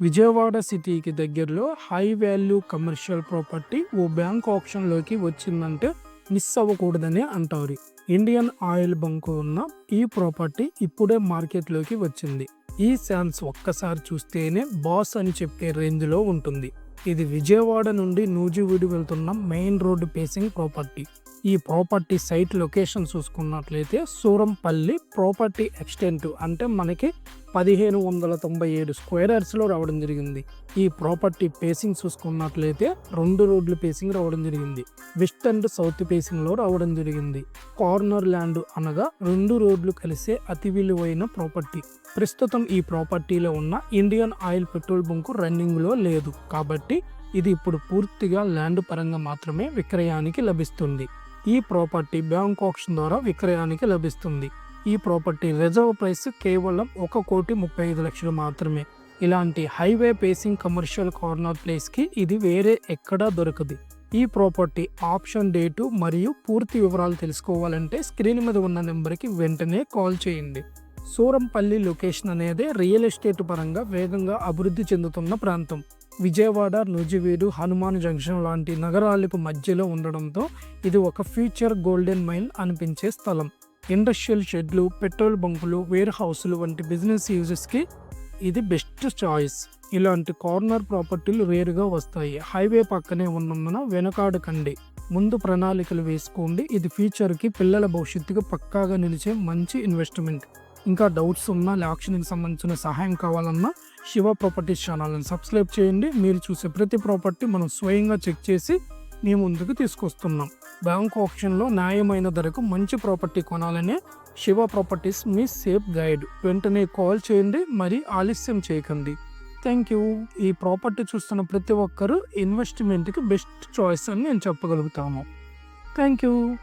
విజయవాడ సిటీకి దగ్గరలో high value commercial property ఓ బ్యాంక్ ఆప్షన్లోకి వచ్చిందంటే మిస్ అవ్వకూడదని అంటారు. ఇండియన్ ఆయిల్ బంక్ ఉన్న ఈ ప్రాపర్టీ ఇప్పుడే మార్కెట్లోకి వచ్చింది. ఈ శాన్స్ ఒక్కసారి చూస్తేనే బాస్ అని చెప్పే రేంజ్లో ఉంటుంది. ఇది విజయవాడ నుండి నూజివీడు వెళ్తున్న మెయిన్ రోడ్డు పేసింగ్ ప్రాపర్టీ. ఈ ప్రాపర్టీ సైట్ లొకేషన్ చూసుకున్నట్లయితే సూరంపల్లి ప్రాపర్టీ ఎక్స్టెంట్ అంటే మనకి పదిహేను వందల తొంభై ఏడు స్క్వేరర్స్లో రావడం జరిగింది. ఈ ప్రాపర్టీ పేసింగ్ చూసుకున్నట్లయితే రెండు రోడ్లు పేసింగ్ రావడం జరిగింది. వెస్ట్ అండ్ సౌత్ పేసింగ్లో రావడం జరిగింది. కార్నర్ ల్యాండ్ అనగా రెండు రోడ్లు కలిసే అతి విలువైన ప్రాపర్టీ ప్రస్తుతం ఈ ప్రాపర్టీలో ఉన్న ఇండియన్ ఆయిల్ పెట్రోల్ బంకు రన్నింగ్లో లేదు. కాబట్టి ఇది ఇప్పుడు పూర్తిగా ల్యాండ్ పరంగా మాత్రమే విక్రయానికి లభిస్తుంది. ఈ ప్రాపర్టీ బ్యాంక్ ఆప్షన్ ద్వారా విక్రయానికి లభిస్తుంది. ఈ ప్రాపర్టీ రిజర్వ్ ప్రైస్ కేవలం ఒక కోటి ముప్పై ఐదు లక్షలు మాత్రమే. ఇలాంటి హైవే పేసింగ్ కమర్షియల్ కార్నర్ ప్లేస్కి ఇది వేరే ఎక్కడా దొరకదు. ఈ ప్రాపర్టీ ఆప్షన్ డేటు మరియు పూర్తి వివరాలు తెలుసుకోవాలంటే స్క్రీన్ మీద ఉన్న నెంబర్కి వెంటనే కాల్ చేయండి. సూరంపల్లి లొకేషన్ అనేది రియల్ ఎస్టేట్ పరంగా వేగంగా అభివృద్ధి చెందుతున్న ప్రాంతం. విజయవాడ నూజివీడు హనుమాన్ జంక్షన్ లాంటి నగరాలకు మధ్యలో ఉండడంతో ఇది ఒక ఫ్యూచర్ గోల్డెన్ మైల్ అనిపించే స్థలం. ఇండస్ట్రియల్ షెడ్లు పెట్రోల్ బంకులు వేర్ హౌస్లు వంటి బిజినెస్ యూజెస్కి ఇది బెస్ట్ చాయిస్. ఇలాంటి కార్నర్ ప్రాపర్టీలు రేరుగా వస్తాయి. హైవే పక్కనే ఉన్నందున వెనకాడకండి ముందు ప్రణాళికలు వేసుకోండి. ఇది ఫ్యూచర్కి పిల్లల భవిష్యత్తుకు పక్కాగా నిలిచే మంచి ఇన్వెస్ట్మెంట్. ఇంకా డౌట్స్ ఉన్నా యాక్షన్కి సంబంధించిన సహాయం కావాలన్నా శివ ప్రాపర్టీస్ ఛానల్ని సబ్స్క్రైబ్ చేయండి. మీరు చూసే ప్రతి ప్రాపర్టీ మనం స్వయంగా చెక్ చేసి మీ ముందుకు తీసుకొస్తున్నాం. బ్యాంక్ ఆప్షన్లో న్యాయమైన ధరకు మంచి ప్రాపర్టీ కొనాలనే శివ ప్రాపర్టీస్ మీ సేఫ్ గైడ్. వెంటనే కాల్ చేయండి మరి ఆలస్యం చేయకండి. Thank you. ఈ ప్రాపర్టీ చూస్తున్న ప్రతి ఒక్కరూ ఇన్వెస్ట్మెంట్కి బెస్ట్ చాయిస్ అని నేను చెప్పగలుగుతాను. Thank you.